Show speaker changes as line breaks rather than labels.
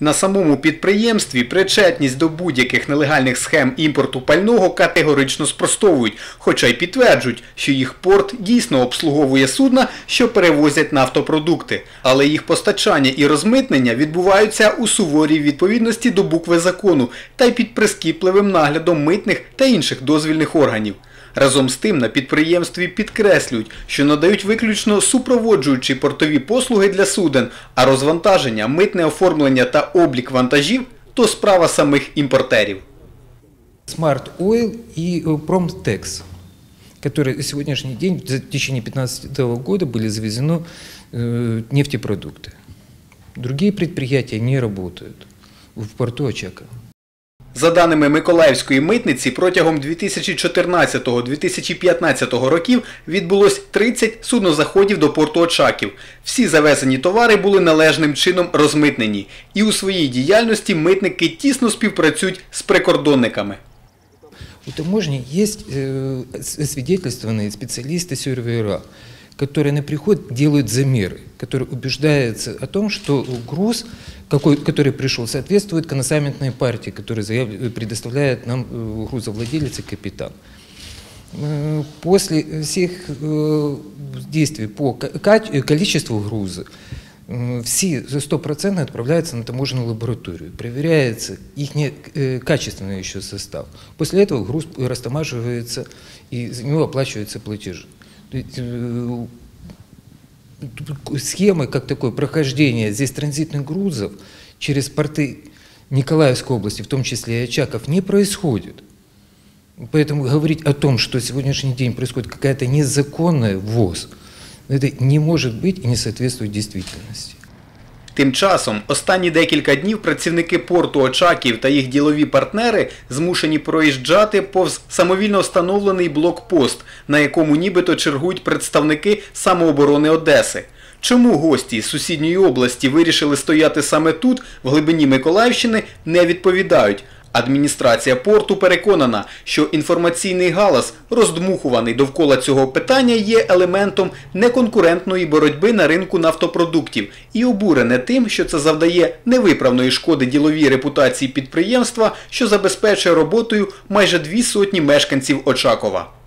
На самому підприємстві причетність до будь-яких нелегальних схем імпорту пального категорично спростовують, хоча й підтверджують, що їх порт дійсно обслуговує судна, що перевозять нафтопродукти. Але їх постачання і розмитнення відбуваються у суворій відповідності до букви закону та й під прискіпливим наглядом митних та інших дозвільних органів. Разом з тим на підприємстві підкреслюють, що надають виключно супроводжуючі портові послуги для суден, а розвантаження, митне оформлення та облік вантажів то справа самих імпортерів.
Smart Oil и э, Pромтекс, которые на сегодняшний день, в течение 2015 года были завезены э, нефтепродукты. Другие предприятия не работают в порту Очака.
За даними Миколаївської митниці, протягом 2014-2015 років відбулось 30 суднозаходів до порту Очаків. Всі завезені товари були належним чином розмитнені. І у своїй діяльності митники тісно співпрацюють з прикордонниками.
У таможни есть э, с- свидетельствованные специалисты-сервера, которые на приход делают замеры, которые убеждаются о том, что груз, какой, который пришел, соответствует коносаментной партии, которую заяв- предоставляет нам э, грузовладелец и капитан. Э, После всех э, действий по ка- ка- э, количеству груза э, все за 100% отправляются на таможенную лабораторию. Проверяется их качественный еще состав. После этого груз растамаживается и за него оплачиваются платежи. Схемы, как такое прохождение здесь транзитных грузов через порты Николаевской области, в том числе и Очаков, не происходит. Поэтому говорить о том, что сегодняшний день происходит какая-то незаконная ввоз, это не может быть и не соответствует действительности.
Тим часом останні декілька днів працівники порту Очаків та їх ділові партнери змушені проїжджати повз самовільно встановлений блокпост, на якому нібито чергують представники самооборони Одеси. Чому гості з сусідньої області вирішили стояти саме тут, в глибині Миколаївщини, не відповідають. Адміністрація порту переконана, що інформаційний галас, роздмухуваний довкола цього питання, є елементом неконкурентної боротьби на ринку нафтопродуктів і обурене тим, що це завдає невиправної шкоди діловій репутації підприємства, що забезпечує роботою майже дві сотні мешканців Очакова.